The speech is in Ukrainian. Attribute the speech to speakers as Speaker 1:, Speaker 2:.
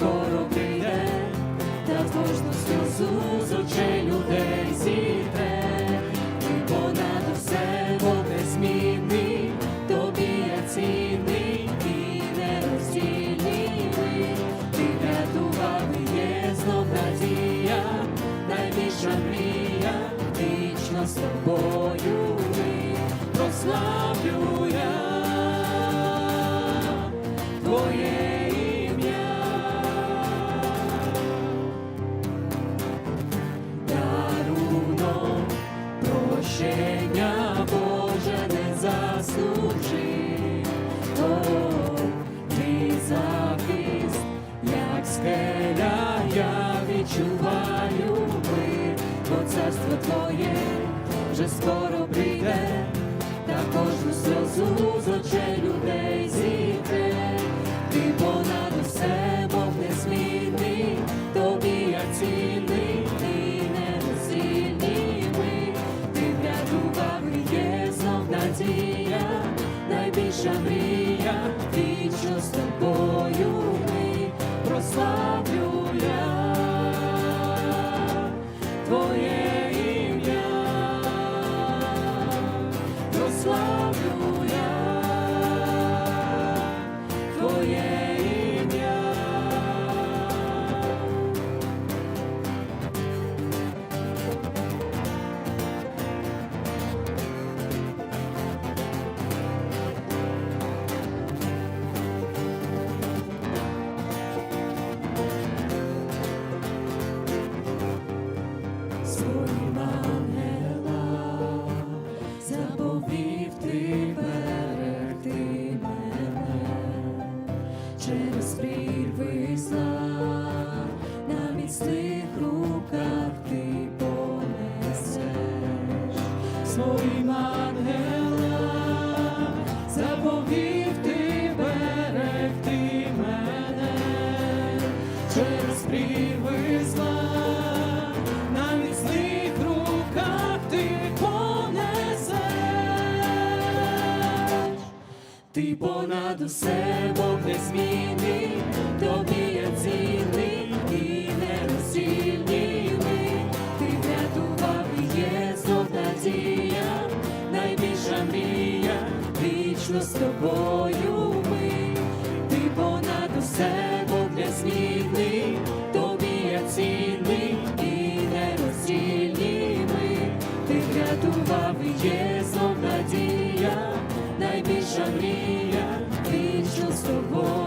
Speaker 1: скоро прийде, та кожну сльозу з очей людей зітре. Ти понад усе Бог незмінний, тобі я цінний і нероздільний. Ти врятував і є знов надія, найбільша мрія, вічно з тобою ми прославлю я Твоє прощення Боже не заслужив. О, твій захист, як скеля, я відчуваю ми, бо царство Твоє вже скоро прийде, та кожну сльозу з очей людей зітре. Найбільша мрія, вічно з прославлю Твоє ім'я, прославлю я Твоє через прірви зла, на міцних руках ти понесеш свої ангелам Ти понад усе Бог незмінний, тобі я цінний і нероздільний. Ти врятував є знов надія, найбільша мрія, вічно з тобою against the.